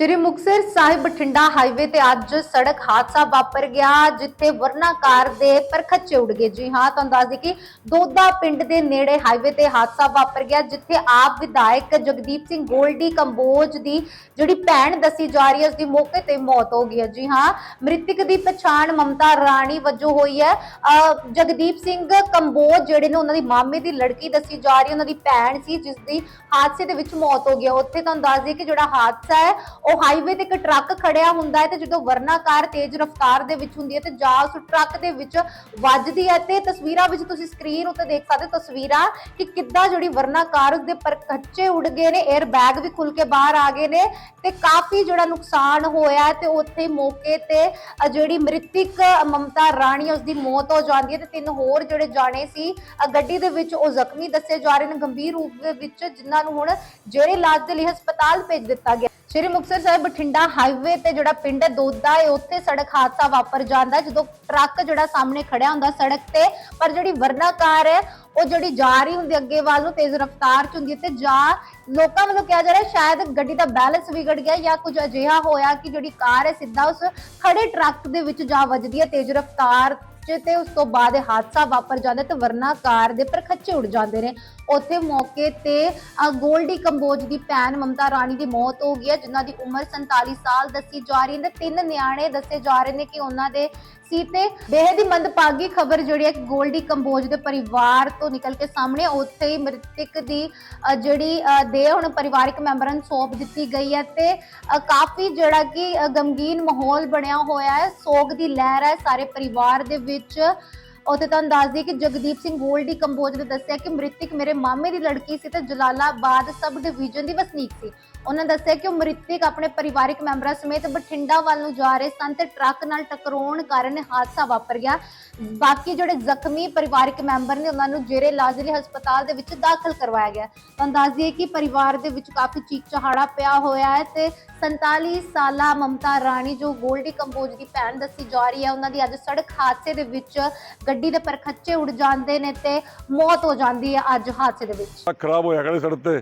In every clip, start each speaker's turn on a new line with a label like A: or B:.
A: ਸ੍ਰੀ Muktsar Sahib Bathinda highway ਤੇ ਅੱਜ ਸੜਕ ਹਾਦਸਾ ਵਾਪਰ ਗਿਆ, ਜਿੱਥੇ ਵਰਨਾ ਕਾਰ ਦੇ ਪਰਖੱਚੇ ਉੱਡ ਗਏ। ਜੀ ਹਾਂ, ਤੁਹਾਨੂੰ ਦੱਸ ਦਈਏ ਕਿ ਦੋਦਾ ਪਿੰਡ ਦੇ ਨੇੜੇ ਹਾਈਵੇ ਤੇ ਹਾਦਸਾ ਵਾਪਰ ਗਿਆ, ਜਿੱਥੇ ਆਪ ਵਿਧਾਇਕ ਜਗਦੀਪ ਸਿੰਘ ਗੋਲਡੀ ਕੰਬੋਜ ਦੀ ਜਿਹੜੀ ਭੈਣ ਦੱਸੀ ਜਾ ਰਹੀ ਹੈ ਉਸ ਦੀ ਮੌਕੇ ਤੇ ਮੌਤ ਹੋ ਗਈ ਹੈ। ਜੀ ਹਾਂ, ਮ੍ਰਿਤਕ ਦੀ ਪਛਾਣ ਮਮਤਾ ਰਾਣੀ ਵਜੋਂ ਹੋਈ ਹੈ। ਅਹ ਜਗਦੀਪ ਸਿੰਘ ਕੰਬੋਜ ਜਿਹੜੇ ਨੇ, ਉਹਨਾਂ ਦੀ ਮਾਮੇ ਦੀ ਲੜਕੀ ਦੱਸੀ ਜਾ ਰਹੀ ਹੈ, ਉਹਨਾਂ ਦੀ ਭੈਣ ਸੀ ਜਿਸ ਦੀ ਹਾਦਸੇ ਦੇ ਵਿੱਚ ਮੌਤ ਹੋ ਗਈ ਉੱਥੇ ਤੁਹਾਨੂੰ ਦੱਸ ਦਈਏ ਕਿ ਜਿਹੜਾ ਹਾਦਸਾ ਹੈ ਉਹ ਹਾਈਵੇ ਤੇ ਇੱਕ ਟਰੱਕ ਖੜਿਆ ਹੁੰਦਾ ਹੈ ਤੇ ਜਦੋਂ ਵਰਨਾ ਕਾਰ ਤੇਜ਼ ਰਫ਼ਤਾਰ ਦੇ ਵਿੱਚ ਹੁੰਦੀ ਹੈ ਤੇ ਜਾ ਉਸ ਟਰੱਕ ਦੇ ਵਿੱਚ ਵੱਜਦੀ ਹੈ ਤੇ ਤਸਵੀਰਾਂ ਵਿੱਚ ਤੁਸੀਂ ਸਕਰੀਨ ਉੱਤੇ ਦੇਖ ਸਕਦੇ ਹੋ ਤਸਵੀਰਾਂ ਕਿ ਕਿੱਦਾਂ ਜਿਹੜੀ ਵਰਨਾ ਕਾਰ ਉਸਦੇ ਪਰਖੱਚੇ ਉੱਡ ਗਏ ਨੇ 에ਅਰ ਬੈਗ ਵੀ ਖੁੱਲ ਕੇ ਬਾਹਰ ਆ ਗਏ ਨੇ ਤੇ ਕਾਫੀ ਜਿਹੜਾ ਨੁਕਸਾਨ ਹੋਇਆ ਤੇ ਉੱਥੇ ਮੌਕੇ ਤੇ ਜਿਹੜੀ ਮ੍ਰਿਤਿਕ ਮਮਤਾ ਰਾਣੀ ਹੈ, ਉਸਦੀ ਮੌਤ ਹੋ ਜਾਂਦੀ ਹੈ ਤੇ ਤਿੰਨ ਹੋਰ ਜਿਹੜੇ ਜਾਣੇ ਸੀ ਗੱਡੀ ਦੇ ਵਿੱਚ ਉਹ ਜ਼ਖਮੀ ਦੱਸੇ ਜਾ ਰਹੇ ਨੇ ਗੰਭੀਰ ਰੂਪ ਦੇ ਵਿੱਚ ਜਿਨ੍ਹਾਂ ਨੂੰ ਹੁਣ ਜਿਹੜੇ ਇਲਾਜ ਦੇ ਲਈ ਹਸਪਤਾਲ ਭੇਜ ਦਿੱਤਾ ਗਿਆ। ਸ਼੍ਰੀ ਮੁਕਤਸਰ ਸਾਹਿਬ ਬਠਿੰਡਾ ਹਾਈਵੇ ਤੇ ਜਿਹੜਾ ਪਿੰਡ ਦੋਦਾ ਹੈ ਉੱਥੇ ਸੜਕ ਹਾਦਸਾ ਵਾਪਰ ਜਾਂਦਾ ਜਦੋਂ ਟਰੱਕ ਜਿਹੜਾ ਸਾਹਮਣੇ ਖੜਿਆ ਹੁੰਦਾ ਸੜਕ ਤੇ, ਪਰ ਜਿਹੜੀ ਵਰਨਾ ਕਾਰ ਹੈ, ਉਹ ਜਿਹੜੀ ਜਾ ਰਹੀ ਹੁੰਦੀ ਅੱਗੇ ਵੱਲ ਨੂੰ, ਤੇਜ਼ ਰਫ਼ਤਾਰ ਚ ਹੁੰਦੀ ਹੈ ਤੇ ਜਾ ਲੋਕਾਂ ਵੱਲੋਂ ਕਿਹਾ ਜਾ ਰਿਹਾ, ਸ਼ਾਇਦ ਗੱਡੀ ਦਾ ਬੈਲੈਂਸ ਵਿਗੜ ਗਿਆ ਜਾਂ ਕੁਝ ਅਜਿਹਾ ਹੋਇਆ ਕਿ ਜਿਹੜੀ ਕਾਰ ਹੈ, ਸਿੱਧਾ ਉਸ ਖੜੇ ਟਰੱਕ ਦੇ ਵਿੱਚ ਜਾ ਵੱਜਦੀ ਹੈ, ਤੇਜ਼ ਰਫ਼ਤਾਰ ਚ ਤੇ ਉਸ ਤੋਂ ਬਾਅਦ ਇਹ ਹਾਦਸਾ ਵਾਪਰ ਜਾਂਦਾ ਤੇ ਵਰਨਾ ਕਾਰ ਦੇ ਪਰਖੱਚੇ ਉੱਡ ਜਾਂਦੇ ਨੇ। ਉੱਥੇ ਮੌਕੇ ਤੇ ਅ, ਗੋਲਡੀ ਕੰਬੋਜ ਦੀ ਭੈਣ ਮਮਤਾ ਰਾਣੀ ਦੀ ਮੌਤ ਹੋ ਗਈ ਹੈ ਜਿਨ੍ਹਾਂ ਦੀ ਉਮਰ 47 ਸਾਲ ਦੱਸੀ ਜਾ ਰਹੀ ਹੈ। ਤੇ ਤਿੰਨ ਨਿਆਣੇ ਦੱਸੇ ਜਾ ਰਹੇ ਨੇ ਕਿ ਉਹਨਾਂ ਦੇ ਸੀ ਤੇ ਬੇਹਦ ਹੀ ਮੰਦਭਾਗੀ ਖਬਰ ਜਿਹੜੀ ਹੈ ਕਿ ਗੋਲਡੀ ਕੰਬੋਜ ਦੇ ਪਰਿਵਾਰ ਤੋਂ ਨਿਕਲ ਕੇ ਸਾਹਮਣੇ ਉੱਥੇ ਹੀ ਮ੍ਰਿਤਕ ਦੀ ਅ, ਜਿਹੜੀ ਅ, ਦੇਹ ਹੁਣ ਪਰਿਵਾਰਕ ਮੈਂਬਰਾਂ ਨੂੰ ਸੌਂਪ ਦਿੱਤੀ ਗਈ ਹੈ ਤੇ ਕਾਫੀ ਜਿਹੜਾ ਕਿ ਗਮਗੀਨ ਮਾਹੌਲ ਬਣਿਆ ਹੋਇਆ ਹੈ ਸੋਗ ਦੀ ਲਹਿਰ ਹੈ ਸਾਰੇ ਪਰਿਵਾਰ ਦੇ ਵਿੱਚ। ਉੱਥੇ ਤੁਹਾਨੂੰ ਦੱਸ ਦਈਏ ਕਿ ਜਗਦੀਪ ਸਿੰਘ ਗੋਲਡੀ ਕੰਬੋਜ ਨੇ ਦੱਸਿਆ ਕਿ ਮ੍ਰਿਤਕ ਮੇਰੇ ਮਾਮੇ ਦੀ ਲੜਕੀ ਸੀ ਤੇ ਜਲਾਲਾਬਾਦ ਸਬ ਡਿਵੀਜ਼ਨ ਦੀ ਵਸਨੀਕ ਸੀ। ਉਹਨਾਂ ਦੱਸਿਆ ਕਿ ਉਹ ਮ੍ਰਿਤਕ ਆਪਣੇ ਪਰਿਵਾਰਕ ਮੈਂਬਰਾਂ ਸਮੇਤ ਬਠਿੰਡਾ ਵੱਲ ਨੂੰ ਜਾ ਰਹੇ ਸਨ ਤੇ ਟਰੱਕ ਨਾਲ ਟਕਰਾਉਣ ਕਾਰਨ ਹਾਦਸਾ ਵਾਪਰ ਗਿਆ। ਬਾਕੀ ਜਿਹੜੇ ਜ਼ਖਮੀ ਪਰਿਵਾਰਕ ਮੈਂਬਰ ਨੇ ਉਹਨਾਂ ਨੂੰ ਜੇਰੇ ਇਲਾਜ ਲਈ ਹਸਪਤਾਲ ਦੇ ਵਿੱਚ ਦਾਖਲ ਕਰਵਾਇਆ ਗਿਆ। ਤੁਹਾਨੂੰ ਦੱਸ ਦਈਏ ਕਿ ਪਰਿਵਾਰ ਦੇ ਵਿੱਚ ਕਾਫੀ ਚੀਕ ਚਹਾੜਾ ਪਿਆ ਹੋਇਆ ਹੈ ਤੇ 47 ਸਾਲਾ ਮਮਤਾ ਰਾਣੀ ਜੋ ਗੋਲਡੀ ਕੰਬੋਜ ਦੀ ਭੈਣ ਦੱਸੀ ਜਾ ਰਹੀ ਹੈ, ਉਹਨਾਂ ਦੀ ਅੱਜ ਸੜਕ ਹਾਦਸੇ ਦੇ ਵਿੱਚ ਗੱਡੀ ਦੇ ਪਰਖੱਚੇ ਉੱਡ ਜਾਂਦੇ ਨੇ ਤੇ ਮੌਤ ਹੋ ਜਾਂਦੀ ਹੈ ਅੱਜ ਹਾਦਸੇ ਦੇ ਵਿੱਚ।
B: ਟਰੱਕ ਖਰਾਬ ਹੋਇਆ ਖੜੇ ਸੜਕ ਤੇ?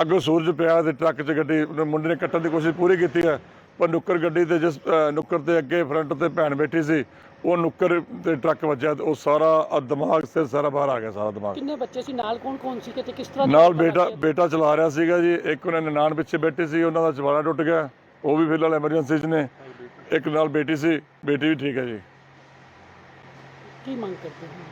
B: ਅੱਗੋਂ ਸੂਰਜ ਪਿਆ ਤੇ ਟਰੱਕ 'ਚ ਗੱਡੀ ਉਹਨੇ ਮੁੰਡੇ ਨੇ ਕੱਟਣ ਦੀ ਕੋਸ਼ਿਸ਼ ਪੂਰੀ ਕੀਤੀ ਹੈ। ਪਰ ਨੁੱਕਰ ਗੱਡੀ ਤੇ ਜਿਸ ਨੁੱਕਰ ਤੇ ਅੱਗੇ ਫਰੰਟ ਤੇ ਭੈਣ ਬੈਠੀ ਸੀ ਉਹ ਨੁੱਕਰ ਤੇ ਟਰੱਕ ਵੱਜਿਆ ਉਹ ਸਾਰਾ ਦਿਮਾਗ ਸੇ ਸਾਰਾ ਬਾਹਰ ਆ ਗਿਆ ਸਾਰਾ ਦਿਮਾਗ।
C: ਕਿੰਨੇ ਬੱਚੇ ਸੀ? ਨਾਲ ਕੌਣ ਕੌਣ ਸੀ ਤੇ ਕਿਸ ਤਰ੍ਹਾਂ
B: ਨਾਲ ਬੇਟਾ ਬੇਟਾ ਚਲਾ ਰਿਹਾ ਸੀਗਾ ਜੀ। ਇੱਕ ਉਹਨਾਂ ਨਨਾਣ ਪਿੱਛੇ ਬੈਠੇ ਸੀ ਉਹਨਾਂ ਦਾ ਚਵਾੜਾ ਟੁੱਟ ਗਿਆ। ਉਹ ਵੀ ਫਿਲਹਾਲ ਐਮਰਜੈਂਸੀ 'ਚ ਨੇ। ਇੱਕ ਨਾਲ ਬੇਟੀ ਸੀ ਬੇਟੀ ਵੀ ਠੀਕ ਹੈ ਜੀ।
C: ਕੀ ਮੰਗ ਕਰਦੇ ਹੋ?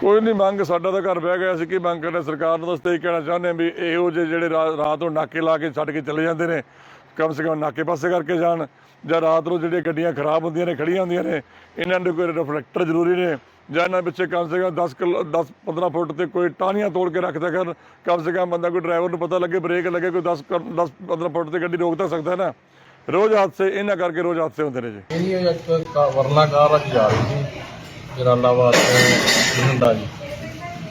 B: ਕੋਈ ਨਹੀਂ ਮੰਗ ਸਾਡਾ ਤਾਂ ਘਰ ਬਹਿ ਗਿਆ ਸੀ ਕੀ ਮੰਗ ਕਰਨਾ। ਸਰਕਾਰ ਨੂੰ ਤਾਂ ਅਸੀਂ ਇਹ ਕਹਿਣਾ ਚਾਹੁੰਦੇ ਹਾਂ ਵੀ ਇਹੋ ਜਿਹੇ ਜਿਹੜੇ ਰਾ- ਰਾਤ ਨੂੰ ਨਾਕੇ ਲਾ ਕੇ ਛੱਡ ਕੇ ਚਲੇ ਜਾਂਦੇ ਨੇ ਕਮ ਸੇ ਕਮ ਨਾਕੇ ਪਾਸੇ ਕਰਕੇ ਜਾਣ ਜਾਂ ਰਾਤ ਨੂੰ ਜਿਹੜੀਆਂ ਗੱਡੀਆਂ ਖਰਾਬ ਹੁੰਦੀਆਂ ਨੇ ਖੜੀਆਂ ਹੁੰਦੀਆਂ ਨੇ ਇਹਨਾਂ ਦੇ ਕੋਈ ਰਿਫਲੈਕਟਰ ਜ਼ਰੂਰੀ ਨੇ ਜਾਂ ਇਹਨਾਂ ਪਿੱਛੇ ਕਮ ਸੇ ਕਮ 10 ਕਿਲੋ 10 15 ਫੁੱਟ ਤੇ ਕੋਈ ਟਾਹਣੀਆਂ ਤੋੜ ਕੇ ਰੱਖਦਾ ਕਰਨ ਕਮ ਸੇ ਕਮ ਬੰਦਾ ਕੋਈ ਡਰਾਈਵਰ ਨੂੰ ਪਤਾ ਲੱਗੇ ਬ੍ਰੇਕ ਲੱਗੇ ਕੋਈ 10 10 15 ਫੁੱਟ ਤੇ ਗੱਡੀ ਰੋਕ ਤਾਂ ਸਕਦਾ ਨਾ। ਰੋਜ਼ ਹਾਦਸੇ ਇਹਨਾਂ ਕਰਕੇ ਰੋਜ਼ ਹਾਦਸੇ ਹੁੰਦੇ ਨੇ ਜੀ।
D: ਇਹ ਇੱਕ ਕਾ- ਵਰਨਾ ਕਾਰ ਅੱਜ ਜਾ ਰਹੀ ਸੀ ਜਲਾਲਾਬਾਦ ਤੋਂ ਬਠਿੰਡਾ ਜੀ।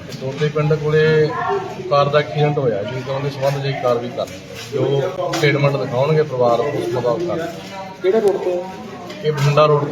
D: ਤੇ ਦੋਦੇ ਪਿੰਡ ਕੋਲੇ ਕਾਰ ਦਾ ਐਕਸੀਡੈਂਟ ਹੋਇਆ ਜੀ ਤੇ ਉਹਦੇ ਸੰਬੰਧ ਵਿੱਚ ਕਾਰਵਾਈ ਕਰ ਜੋ ਸਟੇਟਮੈਂਟ ਦਿਖਾਉਣਗੇ ਪਰਿਵਾਰ ਉਸ ਮੁਤਾਬਕ ਕਰ
C: ਕਿਹੜੇ ਰੋਡ ਤੇ?
D: ਇਹ ਬਠਿੰਡਾ ਰੋਡ ਤੇ